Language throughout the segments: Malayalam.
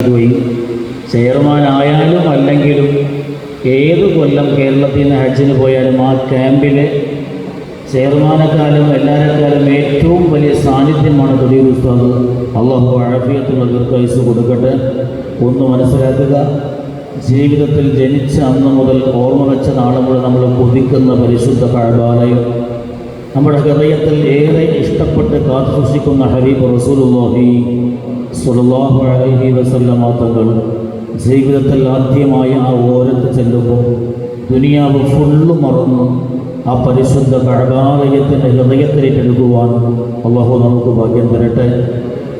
പോയി. ചെയർമാനായാലും അല്ലെങ്കിലും ഏത് കൊല്ലം കേരളത്തിൽ നിന്ന് ഹജ്ജിന് പോയാലും ആ ക്യാമ്പിൽ ചെയർമാനെക്കാലും എല്ലാവരെക്കാളും ഏറ്റവും വലിയ സാന്നിധ്യമാണ് തൊടിയൂർ ഉസ്താദ്. അള്ളാഹു അഴഫിയത്തുള്ള ദീർഘായുസ് കൊടുക്കട്ടെ. ഒന്ന് മനസ്സിലാക്കുക ജീവിതത്തിൽ ജനിച്ച അന്ന് മുതൽ ഓർമ്മ വെച്ച നാളെ മുതൽ നമ്മൾ കൊതിക്കുന്ന പരിശുദ്ധ കഴബാലയം നമ്മുടെ ഹൃദയത്തിൽ ഏറെ ഇഷ്ടപ്പെട്ട് കാത്തു സൂക്ഷിക്കുന്ന ഹബീബ് റസൂലുള്ളാഹി സ്വല്ലല്ലാഹു അലൈഹി വസല്ലമ തങ്ങൾ ജീവിതത്തിൽ ആദ്യമായി ആ ഓരത്ത് ചെല്ലുമ്പോൾ ദുനിയാവ് ഫുള്ള് മറന്നു ആ പരിശുദ്ധ കഴകാലയത്തിന്റെ ഹൃദയത്തിലേക്ക് എടുക്കുവാൻ അള്ളാഹു നമുക്ക് ഭാഗ്യം തരട്ടെ.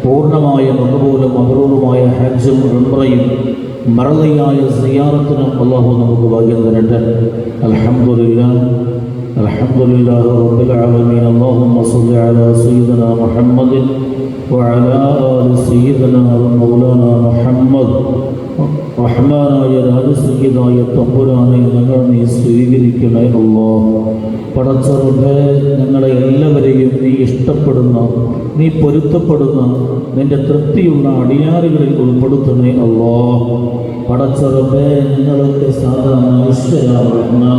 പൂർണമായ മകബൂലും മകറൂറുമായ ഹജ്ജും ഉംറയും മറളിയായ സിയാറത്തിനും അള്ളാഹു നമുക്ക് ഭാഗ്യം തരട്ടെ അൽഹംദുലില്ലാ الحمد لله رب العالمين اللهم صل على سيدنا محمد وعلى آل سيدنا ومولانا محمد റഹ്മാനായ രാജസംഗീതായ തമ്പുരാനെ ഞങ്ങൾ നീ സ്വീകരിക്കണേ അല്ലോ പടച്ചറുടെ ഞങ്ങളെ എല്ലാവരെയും നീ ഇഷ്ടപ്പെടുന്ന നീ പൊരുത്തപ്പെടുന്ന നിന്റെ തൃപ്തിയുള്ള അടിയാറുകളിൽ ഉൾപ്പെടുത്തണേ അല്ലോ പടച്ചറുടെ ഞങ്ങളൊക്കെ സാധാരണ മനുഷ്യരാണ്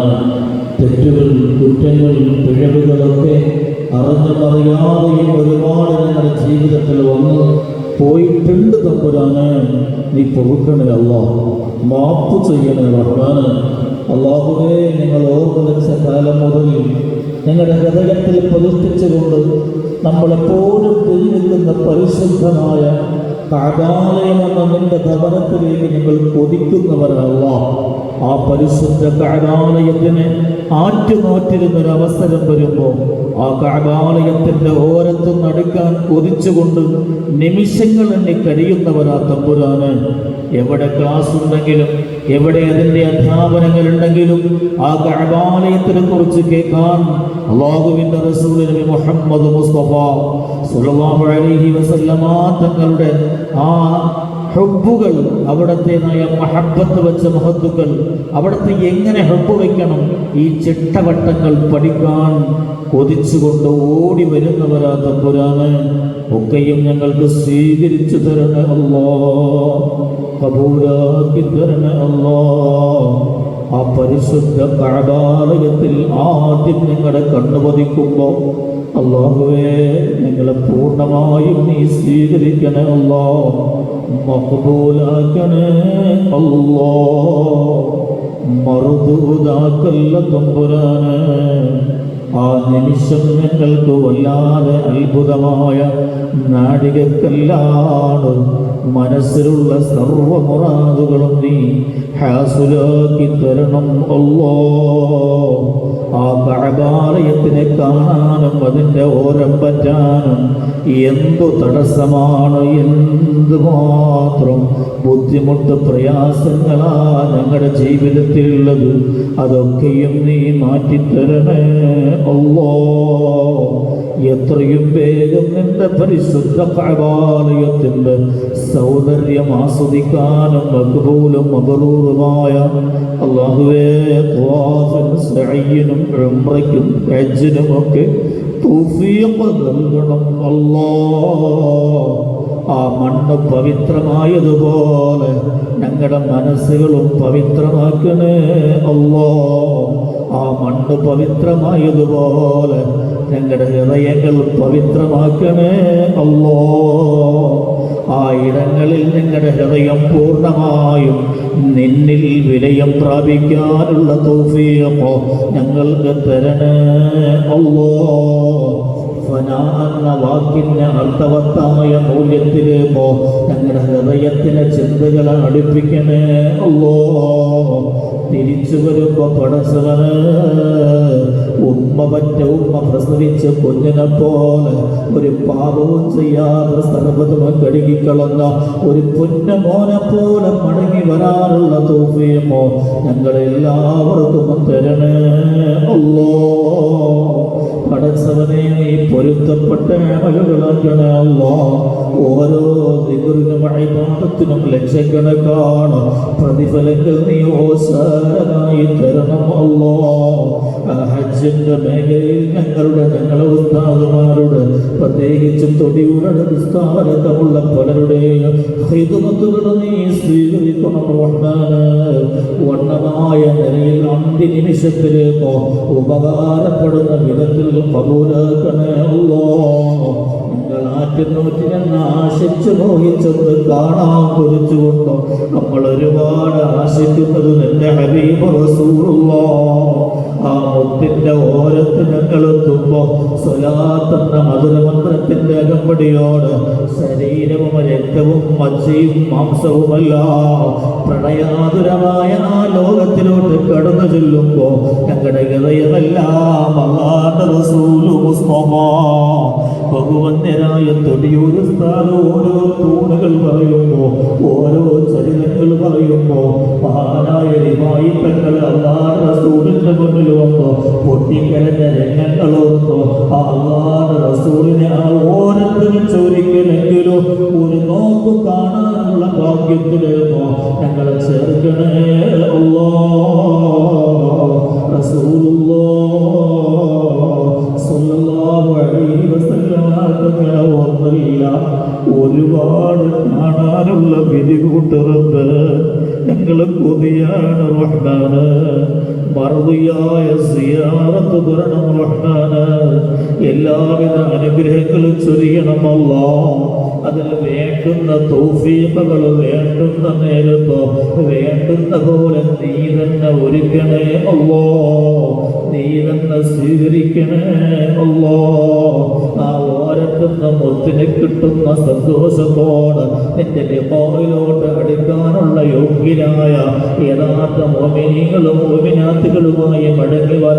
തെറ്റുകൾ കുറ്റങ്ങൾ പിഴവുകളൊക്കെ അറിഞ്ഞു പറയാതെയും ഒരുപാട് ഞങ്ങളുടെ ജീവിതത്തിൽ വന്ന്. പോയിട്ടുണ്ട് തമ്പുരാന് നീ പൊറുക്കണേ അള്ളാ മാപ്പ് ചെയ്യണേ റഹ്മാന്. അള്ളാഹുവേ നിങ്ങൾ ഓർമ്മ വെച്ച കാലം മുതൽ ഞങ്ങളുടെ ഹൃദയത്തിൽ പ്രതിഷ്ഠിച്ചുകൊണ്ട് നമ്മളെപ്പോഴും തിരിഞ്ഞിരിക്കുന്ന പരിശുദ്ധമായ കാകാലയമെന്ന നിന്റെ ഭവനത്തിലേക്ക് നിങ്ങൾ കൊതിക്കുന്നവരല്ല. ആ പരിശുദ്ധ കാകാലയത്തിന് ആറ്റുമാറ്റിരുന്നൊരവസരം വരുമ്പോൾ ആ കാകാലയത്തിന്റെ ഓരത്ത് നടുക്കാൻ കൊതിച്ചുകൊണ്ട് നിമിഷങ്ങൾ എന്നെ കഴിയുന്നവരാ തമ്പുരാന് എവിടെ ക്ലാസ് ഉണ്ടെങ്കിലും എവിടെ അതിന്റെ അധ്യാപനങ്ങൾ ഉണ്ടെങ്കിലും ആ കാബാലയത്തിനെ കുറിച്ച് കേൾക്കാൻ അള്ളാഹുവിന്റെ റസൂൽ മുഹമ്മദ് മുസ്തഫ വസല്ലമ തങ്ങളുടെ ആ ഹബ്ബുകൾ അവിടുത്തെ നയ മഹബത്ത് വെച്ച മഹത്തുക്കൾ അവിടുത്തെ എങ്ങനെ ഹബ്ബ് വയ്ക്കണം? ഈ ചിട്ടവട്ടങ്ങൾ പഠിക്കാൻ കൊതിച്ചുകൊണ്ട് ഓടി വരുന്നവരാ തമ്പുരാന് ഒക്കെയും ഞങ്ങൾക്ക് സ്വീകരിച്ചു തരണേ അല്ലോ കബൂലാക്കി തരണേ അല്ലോ ആ പരിശുദ്ധ കഴകാലയത്തിൽ ആദ്യം നിങ്ങളെ കണ്ണുപതിക്കുമ്പോൾ അള്ളാഹുവേ നിങ്ങളെ പൂർണമായും നീ സ്വീകരിക്കണേ അല്ലോ മഹബൂലാക്കണേ അല്ലോ മറുതൂതാക്കല്ല തമ്പുരാന്. ആ നിമിഷം ഞങ്ങൾക്ക് വല്ലാതെ അത്ഭുതമായ നാടികക്കല്ലാണ് മനസ്സിലുള്ള സർവമുറാദുകളും നീ ഹാസുലാക്കി തരണം. അല്ലോ ആ കഴകാലയത്തിനെ കാണാനും അതിന്റെ ഓരം പറ്റാനും എന്തു തടസ്സമാണ് എന്തുമാത്രം ബുദ്ധിമുട്ട് പ്രയാസങ്ങളാ ഞങ്ങളുടെ ജീവിതത്തിലുള്ളത്. അതൊക്കെയും നീ മാറ്റിത്തരണേ. എത്രയും വേഗം നിന്റെ പരിശുദ്ധ കഴകാലയത്തിന്റെ സൗന്ദര്യം ആസ്വദിക്കാനും മക്ബൂലും മകളൂറുമായ അള്ളാഹുവേ ത്വാഫിനും സഅയ്യിനും ഉംറയ്ക്കും ഹജ്ജിനുമൊക്കെ തൗഫീഖ് നൽകണം. അല്ലാ ആ മണ്ണ് പവിത്രമായതുപോലെ ഞങ്ങളുടെ മനസ്സുകളും പവിത്രമാക്കണേ. അല്ലോ ആ മണ്ണ് പവിത്രമായതുപോലെ ഞങ്ങളുടെ ഹൃദയങ്ങൾ പവിത്രമാക്കണേ അല്ലോ ആ ഇടങ്ങളിൽ ഞങ്ങളുടെ ഹൃദയം പൂർണമായും നിന്നിൽ വിലയം പ്രാപിക്കാനുള്ള തോഫിയമോ ഞങ്ങൾക്ക് തരണേ അല്ലോ ഫന എന്ന വാക്കിന്റെ അർത്ഥവത്തായ മൂല്യത്തിലേക്കോ ഞങ്ങളുടെ ഹൃദയത്തിലെ ചിന്തകളെ അടുപ്പിക്കണേ അല്ലോ തിരിച്ചു വരുമ്പോ പടച്ചവന് ഉമ്മ പറ്റ ഉമ്മ പ്രസവിച്ച് കുഞ്ഞിനെ പോലെ ഒരു പാപവും ചെയ്യാതെ സർവതമ കഴുകിക്കളഞ്ഞ ഒരു പുന്ന മോനെ പോലെ മടങ്ങി വരാനുള്ള തോഫിയമോ ഞങ്ങളെല്ലാവർക്കും തരണേ. അല്ലോ പടച്ചവനെ പൊരുത്തപ്പെട്ട അമലുകളാക്കണേ അല്ലോ ഓരോ ദിഗറിനും അഴിപാദത്തിനും ലക്ഷക്കണക്കാണ് പ്രതിഫലങ്ങൾ നീ ഓസാരനായി തരണം അല്ലോ ആ ഹജ്ജിന്റെ മേഖലയിൽ ഞങ്ങളുടെ ഞങ്ങളെ ഉസ്താദുമാരുടെ പ്രത്യേകിച്ചും തൊടിയുടെ സ്ഥാനത്തുള്ള പലരുടെയും ഹിതുമത്തുകൾ നീ സ്വീകരിക്കണം വണ്ണമായ നിലയിൽ നിമിഷത്തിലേക്കോ ഉപകാരപ്പെടുന്ന വിധത്തിൽ കബൂലാക്കണേ അല്ലോ നിങ്ങൾ ആറ്റുനൂറ്റിനെന്ന് ആശിച്ചു മോഹിച്ചത് കാണാൻ കുറിച്ചുകൊണ്ടോ നമ്മൾ ഒരുപാട് ആശിക്കുന്നത് നിന്റെ ഹബീബ് റസൂറുള്ള ആ മുത്തിന്റെ ഓരത്ത് ഞങ്ങൾ എത്തുമ്പോ സ്വലാത്തെന്ന മധുരമന്ത്രത്തിന്റെ അകമ്പടിയോട് ശരീരവും രക്തവും മജ്ജയും മാംസവുമല്ല പ്രണയാതുരമായ ആ ലോകത്തിലോട്ട് കടന്നു ചെല്ലുമ്പോ ഞങ്ങളുടെ ഹൃദയമെല്ലാം അള്ളാന്റെ റസൂലു മുസ്തഫ. ഭഗവന്യരായ തൊടിയൂർ സ്ഥാനം ഓരോ തൂണുകൾ പറയുമ്പോ ഓരോ ചരിതങ്ങൾ പറയുമ്പോ മഹാനായ റിവായി പെങ്ങൾ അള്ളാഹ് റസൂലിന്റെ മുന്നിൽ വന്നു പൊട്ടിക്കരഞ്ഞ രംഗങ്ങളോർത്തോ ആ അള്ളാഹ് റസൂലിനെ ആ ഓരത്തിന് ചോദിക്കലെങ്കിലും ഒരു നോക്ക് കാണാനുള്ള ഭാഗ്യത്തിലേക്കോ ഞങ്ങളെ ചേർക്കണേ അല്ലാ. ഒരുപാട് കാണാനുള്ള വിധികൂട്ടുറപ്പ് ഞങ്ങൾ കൊതിയാണ് റഹ്മാന്. മറുതിയായ സിയാറത്ത് തരണം റഹ്മാന്. എല്ലാവിധ അനുഗ്രഹങ്ങളും ചൊരിയണമല്ല അതിൽ വേണ്ടുന്ന തോഫീമകൾ വേണ്ടുന്ന നേരത്തോ വേണ്ടുന്ന പോലെ നീ തന്നെ ഒരുക്കണേ അല്ലോ നീ തന്നെ സ്വീകരിക്കണേ അല്ലോ ഓരത്തുന്ന മുത്തിന് കിട്ടുന്ന സന്തോഷത്തോട് നിന്റെ ലിപ്പോയിലോട്ട് അടുക്കാനുള്ള യോഗ്യരായ യഥാർത്ഥ മോമിനികളും മോമിനാത്തുകളുമായി മടങ്ങി വരാൻ